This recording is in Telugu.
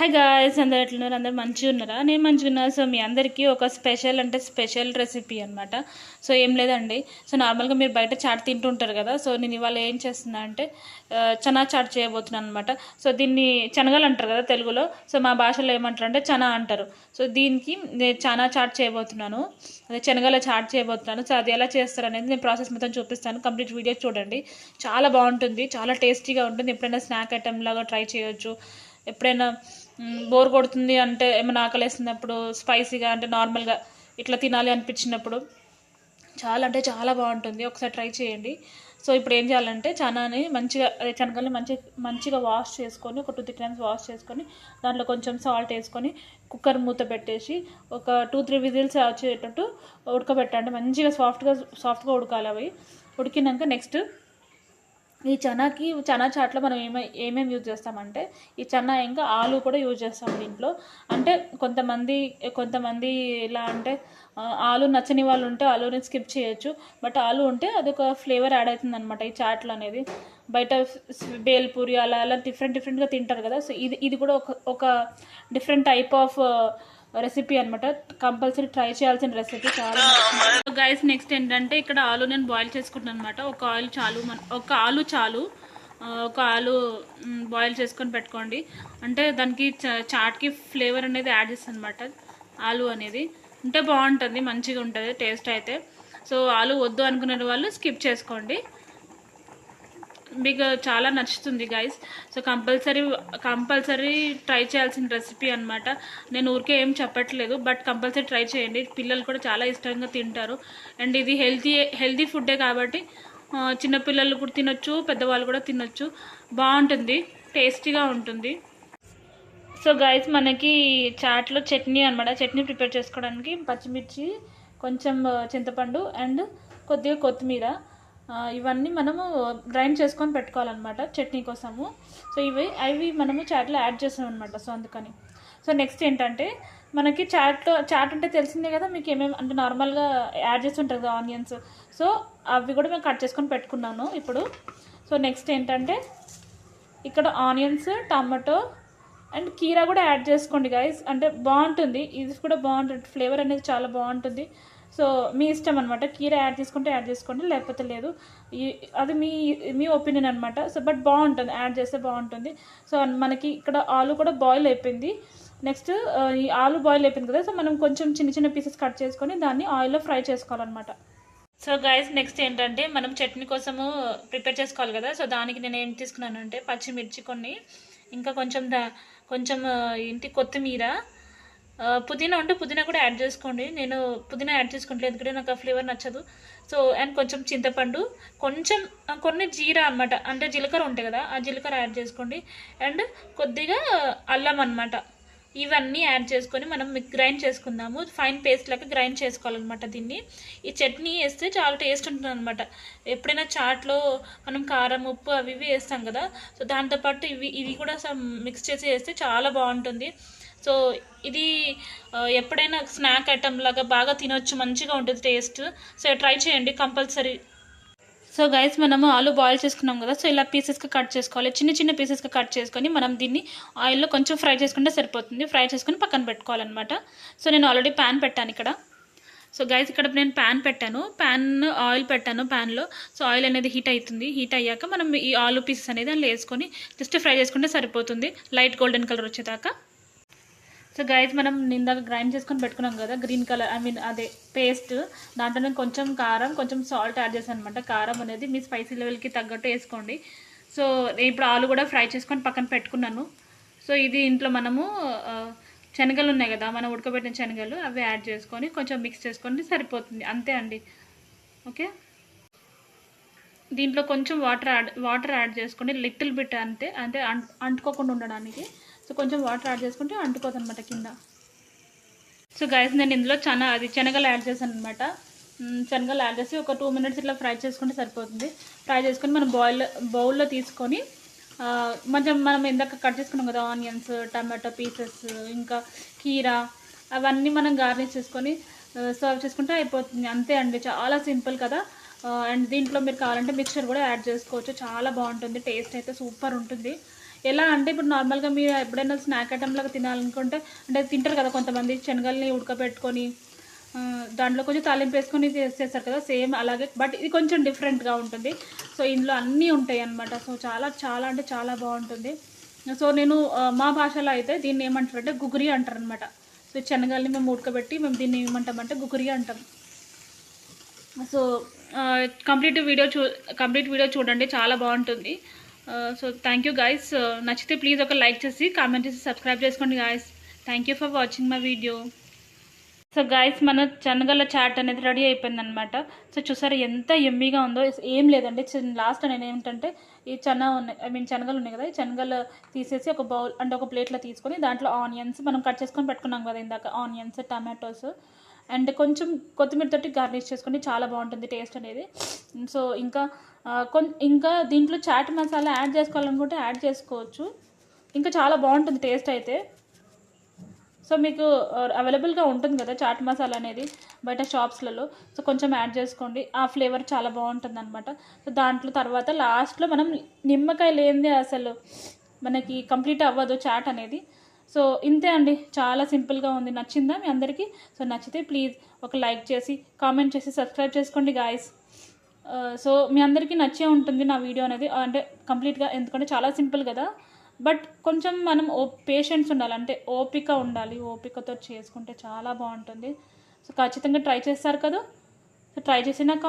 హాయ్ గాయస్ అందరు ఎట్లున్నారు అందరు మంచిగా ఉన్నారా నేను మంచిగా ఉన్నా సో మీ అందరికీ ఒక స్పెషల్ అంటే స్పెషల్ రెసిపీ అనమాట సో ఏం లేదండి. సో నార్మల్గా మీరు బయట చాట్ తింటుంటారు కదా. సో నేను ఇవాళ ఏం చేస్తున్నా అంటే చనా చాట్ చేయబోతున్నాను అనమాట సో దీన్ని శనగలు అంటారు కదా తెలుగులో. సో మా భాషలో ఏమంటారు అంటే చనా అంటారు. సో దీనికి నేను చనా చాట్ చేయబోతున్నాను. అదే శనగల చాట్ చేయబోతున్నాను. సో అది ఎలా చేస్తారు అనేది నేను ప్రాసెస్ మొత్తం చూపిస్తాను. కంప్లీట్ వీడియో చూడండి. చాలా బాగుంటుంది. చాలా టేస్టీగా ఉంటుంది. ఎప్పుడైనా స్నాక్ ఐటెం లాగా ట్రై చేయొచ్చు. ఎప్పుడైనా బోర్ కొడుతుంది అంటే ఏమైనా ఆకలేసినప్పుడు స్పైసీగా అంటే నార్మల్గా ఇట్లా తినాలి అనిపించినప్పుడు చాలా అంటే చాలా బాగుంటుంది. ఒకసారి ట్రై చేయండి. సో ఇప్పుడు ఏం చేయాలంటే చనాని మంచిగా అదే శనగల్ని మంచి మంచిగా వాష్ చేసుకొని ఒక టూ త్రీ టైమ్స్ వాష్ చేసుకొని దాంట్లో కొంచెం సాల్ట్ వేసుకొని కుక్కర్ మూత పెట్టేసి ఒక టూ త్రీ విజిల్స్ వచ్చేటట్టు ఉడకబెట్టండి. మంచిగా సాఫ్ట్గా సాఫ్ట్గా ఉడకాలి అవి. ఉడికినాక నెక్స్ట్ ఈ చనాకి చనా చాట్లో మనం ఏమై ఏమేమి యూజ్ చేస్తామంటే ఈ చనా ఇంకా ఆలు కూడా యూజ్ చేస్తాం దీంట్లో. అంటే కొంతమంది కొంతమంది ఎలా అంటే ఆలు నచ్చని వాళ్ళు ఉంటే ఆలుని స్కిప్ చేయొచ్చు. బట్ ఆలు ఉంటే అదొక ఫ్లేవర్ యాడ్ అవుతుంది అనమాట ఈ చాట్లో అనేది. బయట బేల్పూరి అలా అలా డిఫరెంట్ డిఫరెంట్గా తింటారు కదా. సో ఇది ఇది కూడా ఒక ఒక డిఫరెంట్ టైప్ ఆఫ్ రెసిపీ అనమాట కంపల్సరీ ట్రై చేయాల్సిన రెసిపీ చాలా గైస్ నెక్స్ట్ ఏంటంటే ఇక్కడ ఆలు నేను బాయిల్ చేసుకుంటాను అనమాట ఒక ఆయిల్ చాలు మన ఒక ఆలు చాలు. ఒక ఆలు బాయిల్ చేసుకొని పెట్టుకోండి. అంటే దానికి చాట్కి ఫ్లేవర్ అనేది యాడ్ చేస్తాను అనమాట ఆలు అనేది. ఉంటే బాగుంటుంది మంచిగా ఉంటుంది టేస్ట్ అయితే. సో ఆలు వద్దు అనుకునే వాళ్ళు స్కిప్ చేసుకోండి. మీకు చాలా నచ్చుతుంది guys so compulsory compulsory try చేయాల్సిన రెసిపీ అనమాట నేను ఊరికే ఏం చెప్పట్లేదు బట్ కంపల్సరీ ట్రై చేయండి. పిల్లలు కూడా చాలా ఇష్టంగా తింటారు. అండ్ ఇది హెల్తీ హెల్తీ ఫుడ్డే కాబట్టి చిన్నపిల్లలు కూడా తినొచ్చు పెద్దవాళ్ళు కూడా తినొచ్చు. బాగుంటుంది టేస్టీగా ఉంటుంది. సో గైస్ మనకి చాట్లో చట్నీ అనమాట చట్నీ ప్రిపేర్ చేసుకోవడానికి పచ్చిమిర్చి కొంచెం చింతపండు అండ్ కొద్దిగా కొత్తిమీర. ఇవన్నీ మనము గ్రైండ్ చేసుకొని పెట్టుకోవాలన్నమాట చట్నీ కోసము. సో ఇవి అవి మనము చాట్లో యాడ్ చేస్తాం అనమాట సో అందుకని. సో నెక్స్ట్ ఏంటంటే మనకి చాట్లో చాట్ అంటే తెలిసిందే కదా మీకు ఏమేమి అంటే నార్మల్గా యాడ్ చేస్తుంటారు కదా ఆనియన్స్. సో అవి కూడా మేము కట్ చేసుకొని పెట్టుకున్నాను ఇప్పుడు. సో నెక్స్ట్ ఏంటంటే ఇక్కడ ఆనియన్స్ టమాటో అండ్ కీరా కూడా యాడ్ చేసుకోండి గైస్ అంటే బాగుంటుంది. ఇది కూడా బాగుంటుంది. ఫ్లేవర్ అనేది చాలా బాగుంటుంది. సో మీ ఇష్టం అనమాట కీరా యాడ్ చేసుకుంటే యాడ్ చేసుకోండి లేకపోతే లేదు. ఈ- అది మీ మీ ఒపీనియన్ అనమాట సో బట్ బాగుంటుంది. యాడ్ చేస్తే బాగుంటుంది. సో మనకి ఇక్కడ ఆలు కూడా బాయిల్ అయిపోయింది. నెక్స్ట్ ఈ ఆలు బాయిల్ అయిపోయింది కదా సో మనం కొంచెం చిన్న చిన్న పీసెస్ కట్ చేసుకొని దాన్ని ఆయిల్లో ఫ్రై చేసుకోవాలన్నమాట. సో గైస్ నెక్స్ట్ ఏంటంటే మనం చట్నీ కోసము ప్రిపేర్ చేసుకోవాలి కదా. సో దానికి నేను ఏం తీసుకున్నాను అంటే పచ్చిమిర్చి కొన్ని ఇంకా కొంచెం దా కొంచెం ఇంటి ఏంటి కొత్తిమీర పుదీనా ఉంటే పుదీనా కూడా యాడ్ చేసుకోండి. నేను పుదీనా యాడ్ చేసుకుంటలేదు ఎందుకంటే నాకు ఆ ఫ్లేవర్ నచ్చదు. సో అండ్ కొంచెం చింతపండు కొంచెం కొన్ని జీరా అనమాట అంటే జీలకర్ర ఉంటాయి కదా ఆ జీలకర్ర యాడ్ చేసుకోండి. అండ్ కొద్దిగా అల్లం అనమాట ఇవన్నీ యాడ్ చేసుకొని మనం గ్రైండ్ చేసుకుందాము. ఫైన్ పేస్ట్ లాగా గ్రైండ్ చేసుకోవాలన్నమాట దీన్ని. ఈ చట్నీ వేస్తే చాలా టేస్ట్ ఉంటుంది అనమాట ఎప్పుడైనా చాట్లో మనం కారం ఉప్పు అవి ఇవి వేస్తాం కదా సో దాంతోపాటు ఇవి ఇవి కూడా మిక్స్ చేసి వేస్తే చాలా బాగుంటుంది. సో ఇది ఎప్పుడైనా స్నాక్ ఐటమ్ లాగా బాగా తినొచ్చు మంచిగా ఉంటుంది టేస్ట్. సో ట్రై చేయండి కంపల్సరీ. సో గైస్ మనము ఆలు బాయిల్ చేసుకున్నాం కదా సో ఇలా పీసెస్గా కట్ చేసుకోవాలి. చిన్న చిన్న పీసెస్గా కట్ చేసుకొని మనం దీన్ని ఆయిల్లో కొంచెం ఫ్రై చేసుకుంటే సరిపోతుంది. ఫ్రై చేసుకొని పక్కన పెట్టుకోవాలన్నమాట. సో నేను ఆల్రెడీ ప్యాన్ పెట్టాను ఇక్కడ. సో గైస్ ఇక్కడ నేను ప్యాన్ పెట్టాను. ప్యాన్ ఆయిల్ పెట్టాను ప్యాన్లో. సో ఆయిల్ అనేది హీట్ అవుతుంది. హీట్ అయ్యాక మనం ఈ ఆలు పీసెస్ అనేది అందులో వేసుకొని జస్ట్ ఫ్రై చేసుకుంటే సరిపోతుంది. లైట్ గోల్డెన్ కలర్ వచ్చేదాకా. సో గైజ్ మనం నిందాక గ్రైండ్ చేసుకొని పెట్టుకున్నాం కదా గ్రీన్ కలర్ ఐ మీన్ అదే పేస్ట్ దాంట్లో నేను కొంచెం కారం కొంచెం సాల్ట్ యాడ్ చేశాను అనమాట కారం అనేది మీ స్పైసీ లెవెల్కి తగ్గట్టు వేసుకోండి. సో ఇప్పుడు ఆలు కూడా ఫ్రై చేసుకొని పక్కన పెట్టుకున్నాను. సో ఇది ఇంట్లో మనము శనగలు ఉన్నాయి కదా మనం ఉడకబెట్టిన శనగలు అవి యాడ్ చేసుకొని కొంచెం మిక్స్ చేసుకొని సరిపోతుంది. అంతే అండి. ఓకే దీంట్లో కొంచెం వాటర్ యాడ్ వాటర్ యాడ్ చేసుకోండి లిటిల్ బిట్ అంతే అంటే అంటుకోకుండా ఉండడానికి. సో కొంచెం వాటర్ యాడ్ చేసుకుంటే అంటుకోదు అనమాట కింద. సో గైస్ నేను ఇందులో చాలా అది శనగలు యాడ్ చేశాను అనమాట శనగలు యాడ్ చేసి ఒక టూ మినిట్స్ ఇట్లా ఫ్రై చేసుకుంటే సరిపోతుంది. ఫ్రై చేసుకొని మనం బాయిల్ బౌల్లో తీసుకొని కొంచెం మనం ఇందాక కట్ చేసుకున్నాం కదా ఆనియన్స్ టమాటో పీసెస్ ఇంకా కీరా అవన్నీ మనం గార్నిష్ చేసుకొని సర్వ్ చేసుకుంటే అయిపోతుంది. అంతే అండి చాలా సింపుల్ కదా. అండ్ దీంట్లో మీరు కావాలంటే మిక్చర్ కూడా యాడ్ చేసుకోవచ్చు. చాలా బాగుంటుంది టేస్ట్ అయితే సూపర్ ఉంటుంది. ఎలా అంటే ఇప్పుడు నార్మల్గా మీరు ఎప్పుడైనా స్నాక్ ఐటమ్ లాగా తినాలనుకుంటే అంటే తింటారు కదా కొంతమంది శనగల్ని ఉడకబెట్టుకొని దాంట్లో కొంచెం తాలింపు వేసుకొని చేస్తారు కదా సేమ్ అలాగే బట్ ఇది కొంచెం డిఫరెంట్గా ఉంటుంది. సో ఇందులో అన్నీ ఉంటాయి అన్నమాట. సో చాలా చాలా అంటే చాలా బాగుంటుంది. సో నేను మా భాషలో అయితే దీన్ని ఏమంటారంటే గుగురి అంటారు అనమాట సో శనగల్ని మేము ఉడకబెట్టి మేము దీన్ని ఏమంటామంటే గుగురి అంటాం. సో కంప్లీట్ వీడియో చూ కంప్లీట్ వీడియో చూడండి చాలా బాగుంటుంది. సో థ్యాంక్ యూ గైస్ నచ్చితే ప్లీజ్ ఒక లైక్ చేసి కామెంట్ చేసి సబ్స్క్రైబ్ చేసుకోండి guys thank you for watching my video so guys మన శనగల చాట్ అనేది రెడీ అయిపోయింది అనమాట సో చూసారు ఎంత ఎమ్మీగా ఉందో? ఏం లేదండి. లాస్ట్ నేను ఏమిటంటే ఈ చెన ఉన్నాయి. ఐ మీన్ శనగలు ఉన్నాయి కదా? ఈ శనగలు తీసేసి ఒక బౌల్ అంటే ఒక ప్లేట్లో తీసుకొని దాంట్లో ఆనియన్స్ మనం కట్ చేసుకొని పెట్టుకున్నాం కదా ఇందాక? ఆనియన్స్ టమాటోస్ అండ్ కొంచెం కొత్తిమీర తోటి గార్నిష్ చేసుకుని చాలా బాగుంటుంది టేస్ట్ అనేది. సో ఇంకా కొం కొన్ ఇంకా దీంట్లో చాట్ మసాలా యాడ్ చేసుకోవాలనుకుంటే యాడ్ చేసుకోవచ్చు. ఇంకా చాలా బాగుంటుంది టేస్ట్ అయితే. సో మీకు అవైలబుల్గా ఉంటుంది కదా చాట్ మసాలా అనేది బయట షాప్స్లలో. సో కొంచెం యాడ్ చేసుకోండి. ఆ ఫ్లేవర్ చాలా బాగుంటుంది అనమాట సో దాంట్లో తర్వాత లాస్ట్లో మనం నిమ్మకాయ లేనిదే అసలు మనకి కంప్లీట్ అవ్వదు చాట్ అనేది. సో ఇంతే అండి. చాలా సింపుల్గా ఉంది. నచ్చిందా మీ అందరికీ? సో నచ్చితే ప్లీజ్ ఒక లైక్ చేసి కామెంట్ చేసి సబ్స్క్రైబ్ చేసుకోండి గాయస్. సో మీ అందరికీ నచ్చే ఉంటుంది నా వీడియో అనేది. అంటే కంప్లీట్గా ఎందుకంటే చాలా సింపుల్ కదా. బట్ కొంచెం మనం ఓ పేషెన్స్ ఉండాలి. అంటే ఓపిక ఉండాలి. ఓపికతో చేసుకుంటే చాలా బాగుంటుంది. సో ఖచ్చితంగా ట్రై చేస్తారు కదా. సో ట్రై చేసినాక